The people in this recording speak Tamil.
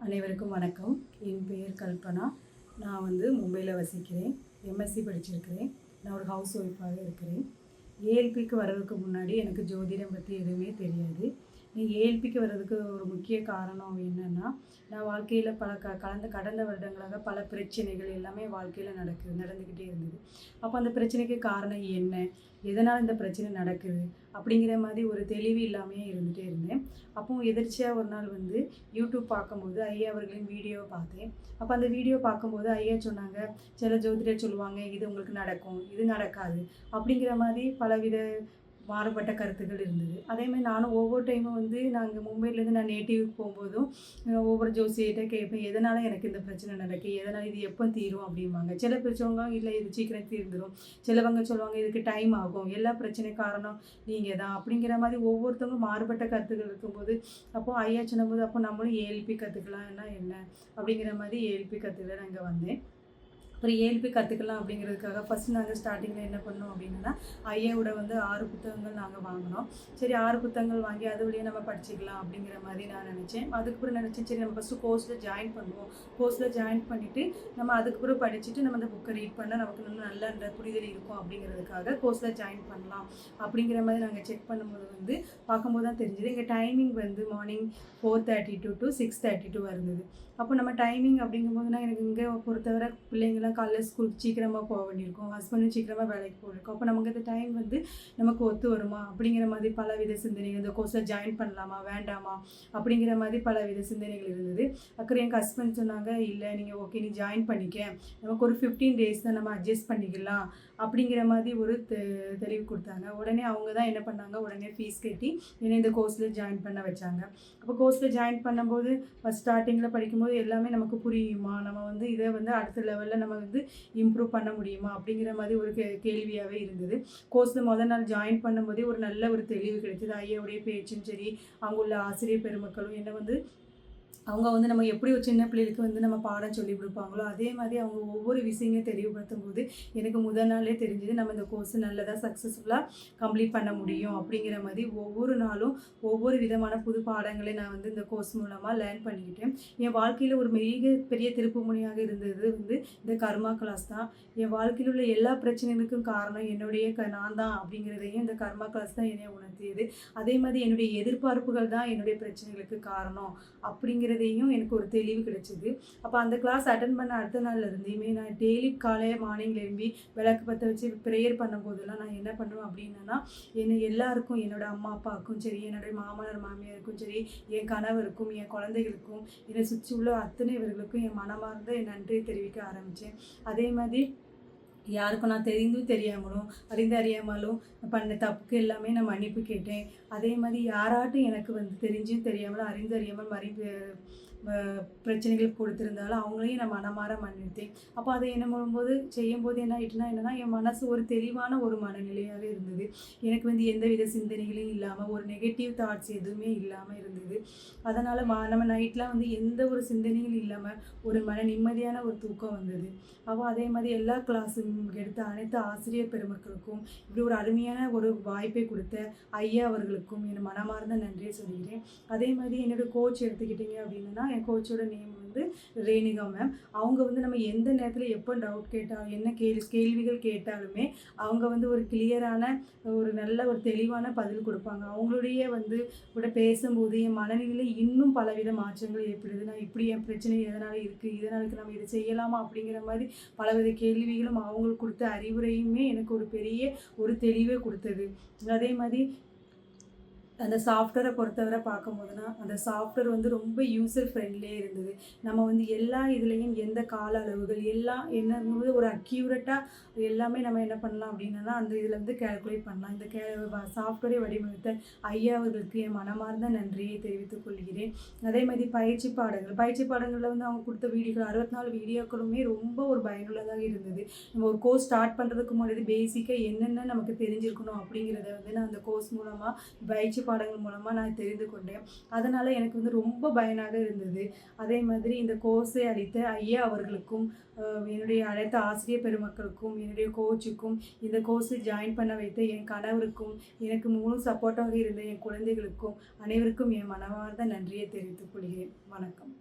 அனைவருக்கும் வணக்கம். என் பெயர் கல்பனா. நான் வந்து மும்பையில் வசிக்கிறேன். எம்எஸ்சி படிச்சிருக்கிறேன். நான் ஒரு ஹவுஸ் ஒய்ஃபாக இருக்கிறேன். ஏஎல்பிக்கு வர்றதுக்கு முன்னாடி எனக்கு ஜோதிடம் பற்றி எதுவுமே தெரியாது. ஏழ்பிக்கு வர்றதுக்கு ஒரு முக்கிய காரணம் என்னென்னா நான் வாழ்க்கையில் பல க கலந்த கடந்த வருடங்களாக பல பிரச்சனைகள் எல்லாமே வாழ்க்கையில் நடக்குது நடந்துக்கிட்டே இருந்தது. அப்போ அந்த பிரச்சனைக்கு காரணம் என்ன? எதனால் இந்த பிரச்சனை நடக்குது? அப்படிங்கிற மாதிரி ஒரு தெளிவு இல்லாமையே இருந்துகிட்டே இருந்தேன். அப்போ எதிர்ச்சியாக ஒரு நாள் வந்து யூடியூப் பார்க்கும்போது ஐயா அவர்களின் வீடியோவை பார்த்தேன். அப்போ அந்த வீடியோ பார்க்கும்போது ஐயா சொன்னாங்க சில ஜோதிடர் சொல்லுவாங்க இது உங்களுக்கு நடக்கும் இது நடக்காது. அப்படிங்கிற மாதிரி பலவித மாறுபட்ட கருத்துக்கள் இருந்தது. அதேமாதிரி நானும் ஒவ்வொரு டைமும் வந்து நாங்கள் மும்பையிலேருந்து நான் நேட்டிவுக்கு போகும்போதும் ஒவ்வொரு ஜோசியிட்ட கேட்பேன் எதனால் எனக்கு இந்த பிரச்சனை நடக்கு? எதனால் இது எப்போ தீரும்? அப்படிம்பாங்க. சில பிரச்சவங்க இல்லை இது சீக்கிரம் தீர்ந்துடும் சிலவங்க சொல்லுவாங்க இதுக்கு டைம் ஆகும். எல்லா பிரச்சனை காரணம் நீங்கள் தான். அப்படிங்கிற மாதிரி ஒவ்வொருத்தவங்க மாறுபட்ட கருத்துக்கள் இருக்கும்போது அப்போது ஐயா சொன்னபோது அப்போ நம்மளும் ஏஎல்பி கற்றுக்கலாம்னா என்ன அப்படிங்கிற மாதிரி ஏஎல்பி கற்றுக்கலாம் நாங்கள் வந்தேன். அப்புறம் ஏஎல்பி கற்றுக்கலாம் அப்படிங்கிறதுக்காக ஃபஸ்ட் நாங்கள் ஸ்டார்டிங்கில் என்ன பண்ணோம் அப்படின்னா ஐயாவோட வந்து ஆறு புத்தகங்கள் நாங்கள் வாங்கினோம். சரி ஆறு புத்தகங்கள் வாங்கி அது வழியே நம்ம படிச்சுக்கலாம் அப்படிங்கிற மாதிரி நான் நினச்சேன். அதுக்கப்புறம் நினச்சேன் சரி நம்ம ஃபஸ்ட்டு கோர்ஸில் ஜாயின் பண்ணுவோம். கோர்ஸில் ஜாயின் பண்ணிவிட்டு நம்ம அதுக்கப்புறம் படிச்சுட்டு நம்ம அந்த புக்கை ரீட் பண்ணால் நமக்கு இன்னும் நல்ல அந்த புரிதல் இருக்கும் அப்படிங்கிறதுக்காக கோர்ஸில் ஜாயின் பண்ணலாம் அப்படிங்கிற மாதிரி நாங்கள் செக் பண்ணும்போது வந்து பார்க்கும்போது தான் தெரிஞ்சது. எங்கள் டைமிங் வந்து morning four thirty to to six thirty to இருந்தது அப்போ நம்ம டைமிங் அப்படிங்கும்போதுனா எனக்கு இங்கே பொறுத்தவரை பிள்ளைங்களாம் காலையில் ஸ்கூலுக்கு சீக்கிரமாக போக வேண்டியிருக்கும். ஹஸ்பண்டும் சீக்கிரமாக வேலைக்கு போயிருக்கும். அப்போ நமக்கு அந்த டைம் வந்து நமக்கு ஒத்து வருமா? அப்படிங்கிற மாதிரி பல வித சிந்தனைகள் இந்த கோர்ஸில் ஜாயின் பண்ணலாமா? வேண்டாமா? அப்படிங்கிற மாதிரி பல வித சிந்தனைகள் இருந்தது. அக்கறை எங்கள் ஹஸ்பண்ட் சொன்னாங்க இல்லை நீங்கள் ஓகே நீ ஜாயின் பண்ணிக்க. நமக்கு ஒரு ஃபிஃப்டீன் டேஸ் தான் நம்ம அட்ஜஸ்ட் பண்ணிக்கலாம். அப்படிங்கிற மாதிரி ஒரு தெ தெளிவு கொடுத்தாங்க. உடனே அவங்க தான் என்ன பண்ணாங்க? உடனே ஃபீஸ் கட்டி என்னை இந்த கோர்ஸில் ஜாயின் பண்ண வச்சாங்க. அப்போ கோர்ஸில் ஜாயின் பண்ணும்போது ஃபஸ்ட் ஸ்டார்டிங்கில் படிக்கும்போது எல்லாமே நமக்கு புரியுமா? நம்ம வந்து இதை வந்து அடுத்த லெவலில் நம்ம வந்து இம்ப்ரூவ் பண்ண முடியுமா? அப்படிங்கிற மாதிரி ஒரு கே கேள்வியாகவே இருந்தது. கோர்ஸ் முதல் நாள் ஜாயின் பண்ணும்போதே ஒரு நல்ல ஒரு தெளிவு கிடைச்சது. ஐயாவுடைய பேச்சும் சரி அவங்க உள்ள ஆசிரியர் பெருமக்களும் என்ன வந்து அவங்க வந்து நம்ம எப்படி ஒரு சின்ன பிள்ளைகளுக்கு வந்து நம்ம பாடம் சொல்லி கொடுப்பாங்களோ அதே மாதிரி அவங்க ஒவ்வொரு விஷயங்களையும் தெளிவுபடுத்தும் போது எனக்கு முதல் நாளே தெரிஞ்சது நம்ம இந்த கோர்ஸ் நல்லதாக சக்ஸஸ்ஃபுல்லாக கம்ப்ளீட் பண்ண முடியும் அப்படிங்கிற மாதிரி ஒவ்வொரு நாளும் ஒவ்வொரு விதமான புது பாடங்களை நான் வந்து இந்த கோர்ஸ் மூலமாக லேர்ன் பண்ணிக்கிட்டேன். என் வாழ்க்கையில் ஒரு மிக பெரிய திருப்பு முனையாக இருந்தது வந்து இந்த கர்மா கிளாஸ் தான். என் வாழ்க்கையில் உள்ள எல்லா பிரச்சனைகளுக்கும் காரணம் என்னுடைய க நான் தான் அப்படிங்கிறதையும் இந்த கர்மா கிளாஸ் தான் என்னை உணர்த்தியது. அதே மாதிரி என்னுடைய எதிர்பார்ப்புகள் தான் என்னுடைய பிரச்சனைகளுக்கு காரணம் அப்படிங்கிறதையும் எனக்கு ஒரு தெளிவு கிடைச்சிது. அப்போ அந்த கிளாஸ் அட்டன் பண்ண அடுத்த நாள்ல இருந்தையுமே நான் டெய்லி காலையில் மார்னிங் எழும்பி விளக்கு பற்ற வச்சு ப்ரேயர் பண்ணும்போதெல்லாம் நான் என்ன பண்ணுவேன் அப்படின்னா என்னை எல்லாருக்கும் என்னோட அம்மா அப்பாவுக்கும் சரி என்னுடைய மாமனார் மாமியாருக்கும் சரி என் கணவருக்கும் என் குழந்தைகளுக்கும் என்னை சுற்றி உள்ள அத்தனைவர்களுக்கும் என் மனமார்ந்த என் நன்றியை தெரிவிக்க ஆரம்பித்தேன் அதே மாதிரி யாருக்கும் நான் தெரிந்தும் தெரியாமலும் அறிந்து அறியாமலும் பண்ண தப்புக்கு எல்லாமே நான் மன்னிப்பு கேட்டேன். அதே மாதிரி யாராட்டும் எனக்கு வந்து தெரிஞ்சும் தெரியாமலும் அறிந்து அறியாமல் மறைந்து பிரச்சனைகள் கொடுத்துருந்தாலும் அவங்களையும் நான் மனமாற மன்னித்தேன் அப்போ அதை என்ன பண்ணும்போது செய்யும்போது என்ன ஆயிட்டுனா என்னன்னா என் மனசு ஒரு தெளிவான ஒரு மனநிலையாக இருந்தது. எனக்கு வந்து எந்த வித சிந்தனைகளும் இல்லாமல் ஒரு நெகட்டிவ் தாட்ஸ் எதுவுமே இல்லாமல் இருந்தது. அதனால் மா நம்ம நைட்லாம் வந்து எந்த ஒரு சிந்தனையும் இல்லாமல் ஒரு மன நிம்மதியான ஒரு தூக்கம் வந்தது. அப்போ அதே மாதிரி எல்லா கிளாஸும் எடுத்த அனைத்து ஆசிரியர் பெருமக்களுக்கும் இப்படி ஒரு அருமையான ஒரு வாய்ப்பை கொடுத்த ஐயா அவர்களுக்கும் என் மனமார்ந்த நன்றியை சொல்கிறேன் அதே மாதிரி என்னோடய கோச் எடுத்துக்கிட்டிங்க அப்படின்னா என் கோச்சோட நேம் வந்து ரேணுகா மேம் அவங்க வந்து நம்ம எந்த நேரத்தில் எப்போ டவுட் கேட்டாலும் என்ன கேள்வி கேள்விகள் கேட்டாலுமே அவங்க வந்து ஒரு கிளியரான ஒரு நல்ல ஒரு தெளிவான பதில் கொடுப்பாங்க. அவங்களுடைய வந்து கூட பேசும்போது என் மனநிலையில் இன்னும் பலவித மாற்றங்கள் ஏற்படுது. நான் இப்படி என் பிரச்சனை எதனால் இருக்குது இதனாலுக்கு நம்ம இதை செய்யலாமா? அப்படிங்கிற மாதிரி பலவித கேள்விகளும் அவங்களுக்கு கொடுத்த அறிவுரையுமே எனக்கு ஒரு பெரிய ஒரு தெளிவை கொடுத்தது. அதே மாதிரி அந்த சாஃப்ட்வேரை பொறுத்தவரை பார்க்கும்போதுனா அந்த சாஃப்ட்வேர் வந்து ரொம்ப யூசர் ஃப்ரெண்ட்லியே இருந்தது. நம்ம வந்து எல்லா இதுலேயும் எந்த கால அளவுகள் எல்லாம் என்ன ஒரு அக்யூரேட்டாக எல்லாமே நம்ம என்ன பண்ணலாம் அப்படின்னா அந்த இதில் வந்து கேல்குலேட் பண்ணலாம். இந்த கே சாஃப்ட்வேரை வடிவமைத்த ஐயா அவர்களுக்கு என் மனமார்ந்த நன்றியை தெரிவித்துக் கொள்கிறேன். அதே மாதிரி பயிற்சி பாடங்கள். பயிற்சி பாடங்களில் வந்து அவங்க கொடுத்த வீடியோக்கள் அறுபத்தி நாலு வீடியோக்களுமே ரொம்ப ஒரு பயனுள்ளதாக இருந்தது. நம்ம ஒரு கோர்ஸ் ஸ்டார்ட் பண்ணுறதுக்கு முன்னாடி பேசிக்காக என்னென்ன நமக்கு தெரிஞ்சிருக்கணும் அப்படிங்கிறத வந்து நான் அந்த கோர்ஸ் மூலமாக பயிற்சி பாடங்கள் மூலமாக நான் தெரிந்து கொண்டேன். அதனால் எனக்கு வந்து ரொம்ப பயனாக இருந்தது. அதே மாதிரி இந்த கோர்ஸை அளித்த ஐயா அவர்களுக்கும் என்னுடைய அனைத்து ஆசிரியர் பெருமக்களுக்கும் என்னுடைய கோச்சுக்கும் இந்த கோர்ஸில் ஜாயின் பண்ண வைத்த என் கணவருக்கும் எனக்கு முழு சப்போர்ட்டாக இருந்த என் குழந்தைகளுக்கும் அனைவருக்கும் என் மனமார்ந்த நன்றியை தெரிவித்துக் கொள்கிறேன். வணக்கம்.